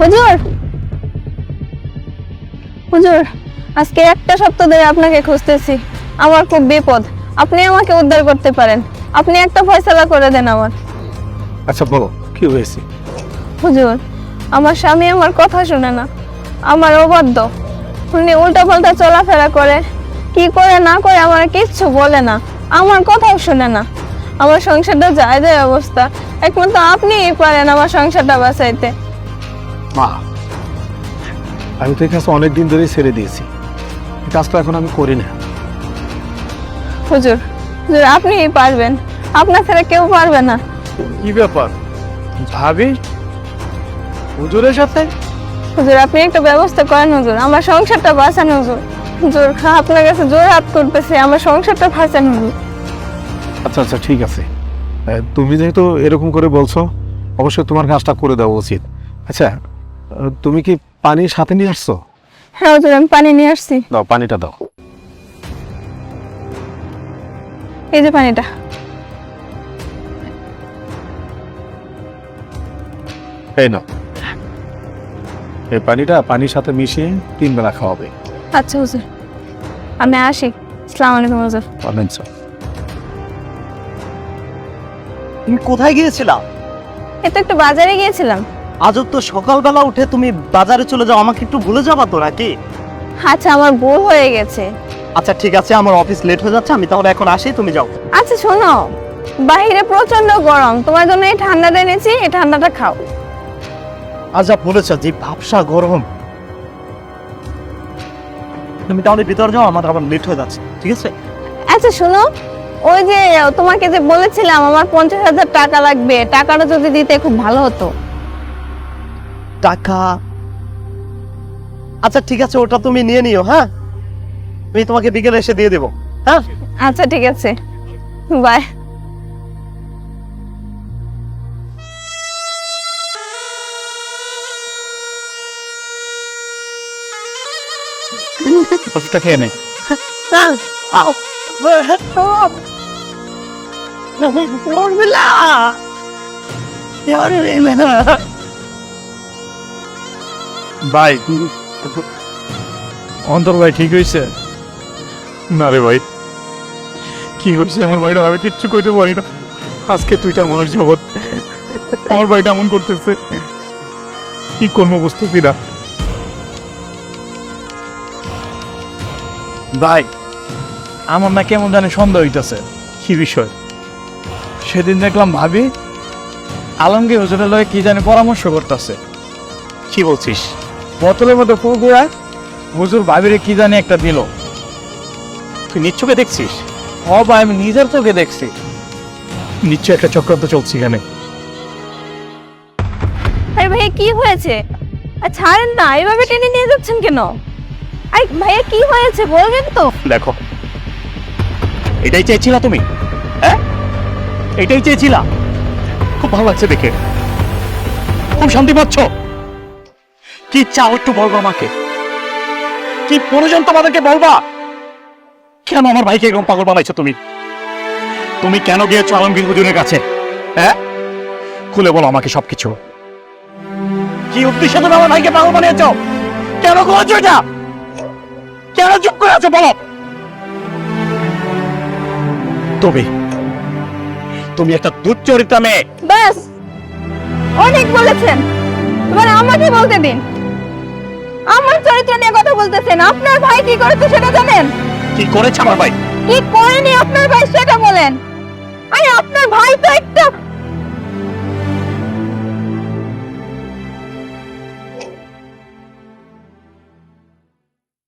হুজুর? হুজুর আজকে একটা সপ্তাহ ধরে আপনাকে খুঁজতেছি। আমার খুব বিপদ। আপনি আমাকে উদ্ধার করতে পারেন। আপনি একটা ফয়সালা করে দেন আমার। আচ্ছা বলো কি হয়েছে? হুজুর আমার স্বামী আমার কথা শুনে না। আমার অবাধ্য। উনি উল্টা পাল্টা চলাফেরা করে। কি করে না করে আমার কিচ্ছু বলে না। আমার কথাও শুনে না। আমার সংসারটা যায় যায় অবস্থা। একমাত্র আপনিই পারেন আমার সংসারটা বাঁচাইতে। মা। আমি তো এই কাজটা অনেকদিন ধরেই ছেড়ে দিয়েছি। এই কাজটা এখন আমি করি না। হুজুর হুজুর আপনিই পারবেন। আপনার ছাড়া কেউ পারবে না। কি ব্যাপার? ভাবি? হুজুরের সাথে? হুজুর আপনি একটা ব্যবস্থা করেন হুজুর। আমার সংসারটা বাঁচান হুজুর। হুজুর আপনার কাছে জোর হাত করতেছে আমার সংসারটা বাঁচান হুজুর। আচ্ছা আচ্ছা ঠিক আছে। তুমি যেহেতু এরকম করে বলছো অবশ্যই তোমার কাজটা করে দেওয়া উচিত। আচ্ছা তুমি কি পানি সাথে নিয়ে আসছো? হ্যাঁ হুজুর আমি পানি নিয়ে আসছি। দাও পানিটা দাও। এই যে পানিটা। এই নাও। এই পানিটা পানির সাথে মিশিয়ে তিন বেলা খাওয়াবে। আচ্ছা হুজুর। আমি আসি। আসসালামু আলাইকুম হুজুর। পারলেন স্যার তুমি কোথায় গিয়েছিলা? এই তো একটু বাজারে গিয়েছিলাম। আজও তো সকালবেলা উঠে তুমি বাজারে চলে যাও আমাকে একটু ভুলে যাবা তো নাকি? আচ্ছা আমার ভুল হয়ে গেছে। আচ্ছা ঠিক আছে আমার অফিস লেট হয়ে যাচ্ছে আমি তাহলে এখন আসি তুমি যাও। আচ্ছা শোনো বাইরে প্রচণ্ড গরম তোমার জন্য এই ঠান্ডাটা এনেছি এই ঠান্ডাটা খাও। আজ যা বলেছ যে ভাবসা গরম। তুমি তাহলে ভিতর যাও আমার আবার লেট হয়ে যাচ্ছে ঠিক আছে? আচ্ছা শোনো ওই যে তোমাকে যে বলেছিলাম আমার পঞ্চাশ হাজার টাকা লাগবে টাকাটা যদি দিতে খুব ভালো হতো। টাকা আচ্ছা ঠিক আছে ওটা তুমি নিয়ে নিও হ্যাঁ আমি তোমাকে বিকেলে এসে দিয়ে দেবো হ্যাঁ আচ্ছা ঠিক আছে বাই ওষুধটা খেয়ে নে আও সব উর্মিলা উর্মিলা ভাই। অন্তর ভাই ঠিক হয়েছে না রে ভাই। কি হয়েছে আমার ভাইটা আমি কিচ্ছু কইতে পারি না। আজকে তুইটা মনের জগৎ। আমার ভাইটা এমন করতেছে। কি করব বুঝতেছি না। ভাই আমার না কেমন জানি সন্দেহ হইতেছে। কি বিষয়? সেদিন দেখলাম ভাবি আলমগীর হুজুরের লগে কি জানি পরামর্শ করতেছে। কি বলছিস? বোতলের মধ্যে ফুল দিয়া হুজুর ভাবিরে কি জানি একটা দিল। তুই নিচ্ছকে দেখছিস? হ ভাই আমি নিজের চোখে দেখছি। নিশ্চয় একটা চক্রান্ত চলছে এখানে। আরে ভাইয়া কি হয়েছে? আর ছাড়েন না এভাবে টেনে নিয়ে যাচ্ছেন কেন? আরে ভাইয়া কি হয়েছে বলবেন তো? দেখো এটাই চেয়েছিলা তুমি? হ্যাঁ? এটাই চেয়েছিলা? খুব ভালো লাগছে দেখে। খুব শান্তি পাচ্ছ? কি চাও একটু বলব আমাকে? কি প্রয়োজন তোমাদেরকে বলবা? কেন আমার ভাইকে এরকম পাগল বানাইছো তুমি? তুমি কেন গিয়েছো আলমগীর হুজুরের কাছে? হ্যাঁ? খুলে বলো আমাকে সবকিছু। কি উদ্দেশ্য তুমি আমার ভাইকে পাগল বানিয়েছো? কেন করেছ এটা? কেন চুপ করে আছো বলো? তুমি তুমি একটা দুচ্চরিত্রা মেয়ে। ব্যাস অনেক বলেছেন। এবার আমাকে বলতে দিন। আমার চরিত্র নিয়ে কথা বলতেছেন। আপনার ভাই কি করেছে সেটা জানেন? কি করেছে আমার ভাই? কি করেনি আপনার ভাই সেটা বলেন। আরে আপনার ভাই তো একটা